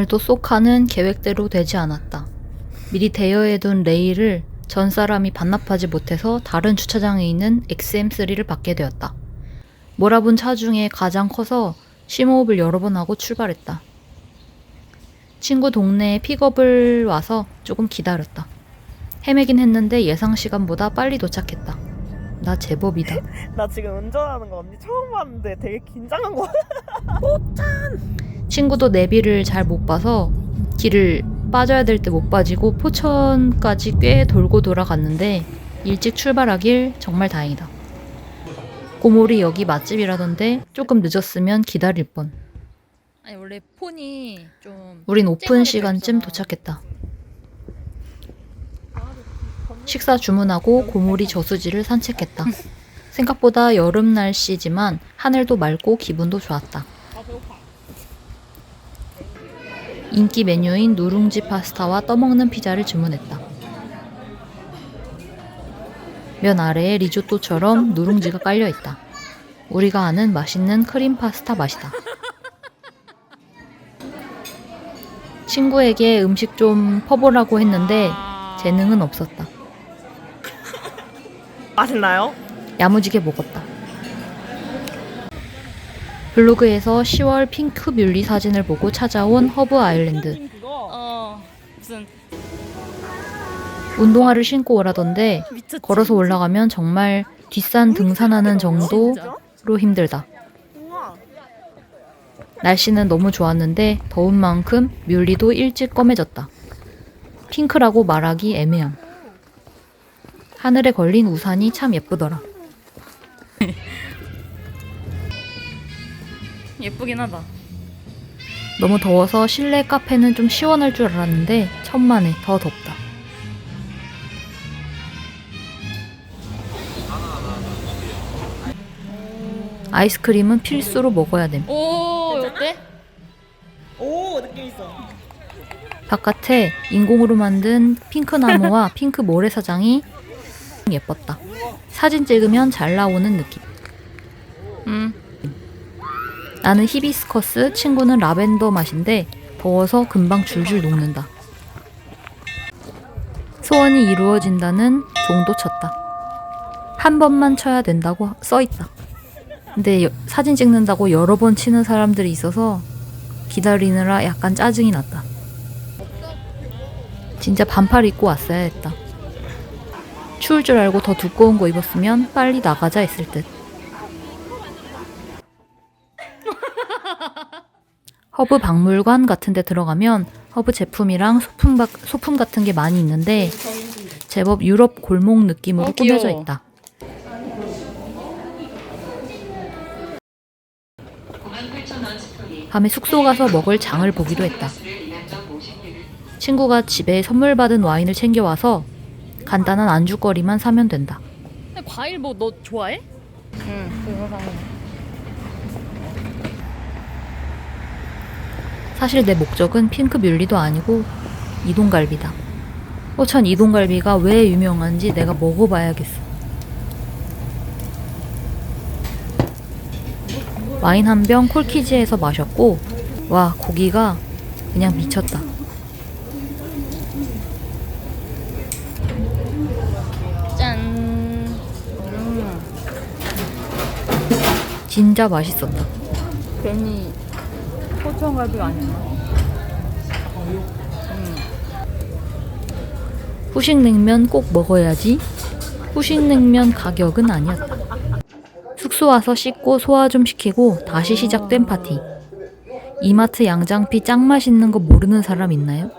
오늘도 쏙하는 계획대로 되지 않았다. 미리 대여해둔 레일을 전 사람이 반납하지 못해서 다른 주차장에 있는 XM3를 받게 되었다. 몰아본 차 중에 가장 커서 심호흡을 여러 번 하고 출발했다. 친구 동네에 픽업을 와서 조금 기다렸다. 헤매긴 했는데 예상 시간보다 빨리 도착했다. 나 제법이다. 나 지금 운전하는 거 언니 처음 봤는데 되게 긴장한 거 친구도 내비를 잘 못 봐서 길을 빠져야 될 때 못 빠지고 포천까지 꽤 돌고 돌아갔는데 일찍 출발하길 정말 다행이다. 고모리 여기 맛집이라던데 조금 늦었으면 기다릴 뻔. 아니 원래 폰이 좀 우린 오픈 시간쯤. 도착했다. 식사 주문하고 고모리 저수지를 산책했다. 생각보다 여름 날씨지만 하늘도 맑고 기분도 좋았다. 인기 메뉴인 누룽지 파스타와 떠먹는 피자를 주문했다. 면 아래에 리조또처럼 누룽지가 깔려 있다. 우리가 아는 맛있는 크림 파스타 맛이다. 친구에게 음식 좀 퍼보라고 했는데 아. 재능은 없었다. 맛있나요? 야무지게 먹었다. 블로그에서 10월 핑크 뮬리 사진을 보고 찾아온 허브 아일랜드. 어 무슨 운동화를 신고 오라던데 미쳤지 걸어서 올라가면 정말 뒷산 등산하는 정도로 힘들다. 날씨는 너무 좋았는데 더운 만큼 뮬리도 일찍 검해졌다. 핑크라고 말하기 애매함. 하늘에 걸린 우산이 참 예쁘더라. 예쁘긴 하다 너무 더워서 실내 카페는 좀 시원할 줄 알았는데 천만에 더 덥다. 아이스크림은 필수로 먹어야 됨. 오 어때? 오 느낌 있어 바깥에 인공으로 만든 핑크 나무와 핑크 모래사장이 예뻤다. 사진 찍으면 잘 나오는 느낌. 음 나는 히비스커스, 친구는 라벤더 맛인데 더워서 금방 줄줄 녹는다. 소원이 이루어진다는 종도 쳤다. 한 번만 쳐야 된다고 써 있다. 근데 여- 사진 찍는다고 여러 번 치는 사람들이 있어서 기다리느라 약간 짜증이 났다. 진짜 반팔 입고 왔어야 했다. 추울 줄 알고 더 두꺼운 거 입었으면 빨리 나가자 했을 듯. 허브 박물관 같은 데 들어가면 허브 제품이랑 소품, 바- 소품 같은 게 많이 있는데 제법 유럽 골목 느낌으로 어, 꾸며져. 있다. 밤에 숙소 가서 먹을 장을 보기로 했다. 친구가 집에 선물 받은 와인을 챙겨와서 간단한 안주거리만 사면 된다. 과일 뭐 너 좋아해? 응 그거 사 사실 내 목적은 핑크 뮬리도 아니고 이동갈비다. 호천 이동갈비가 왜 유명한지 내가 먹어봐야겠어. 와인 한 병 콜키지에서 마셨고, 와, 고기가 그냥 미쳤다. 짠 진짜 맛있었다. 괜히 포천갈비가 아니야 후식 냉면 꼭 먹어야지. 후식 냉면 가격은 아니었다. 숙소 와서 씻고 소화 좀 시키고 다시 시작된 파티. 이마트 양장피 짱 맛있는 거 모르는 사람 있나요?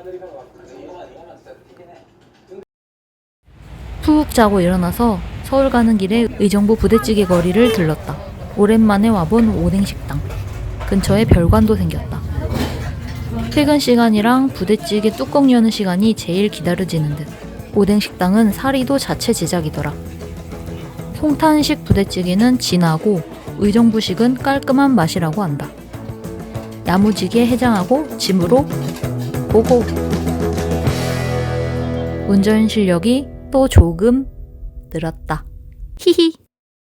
푹 자고 일어나서 서울 가는 길에 의정부 부대찌개 거리를 들렀다. 오랜만에 와본 오뎅 식당. 근처에 별관도 생겼다. 퇴근 시간이랑 부대찌개 뚜껑 여는 시간이 제일 기다려지는 듯. 오뎅 식당은 사리도 자체 제작이더라. 송탄식 부대찌개는 진하고 의정부식은 깔끔한 맛이라고 한다. 야무지게 해장하고 짐으로 고고. 운전 실력이 또 조금 늘었다. 히히.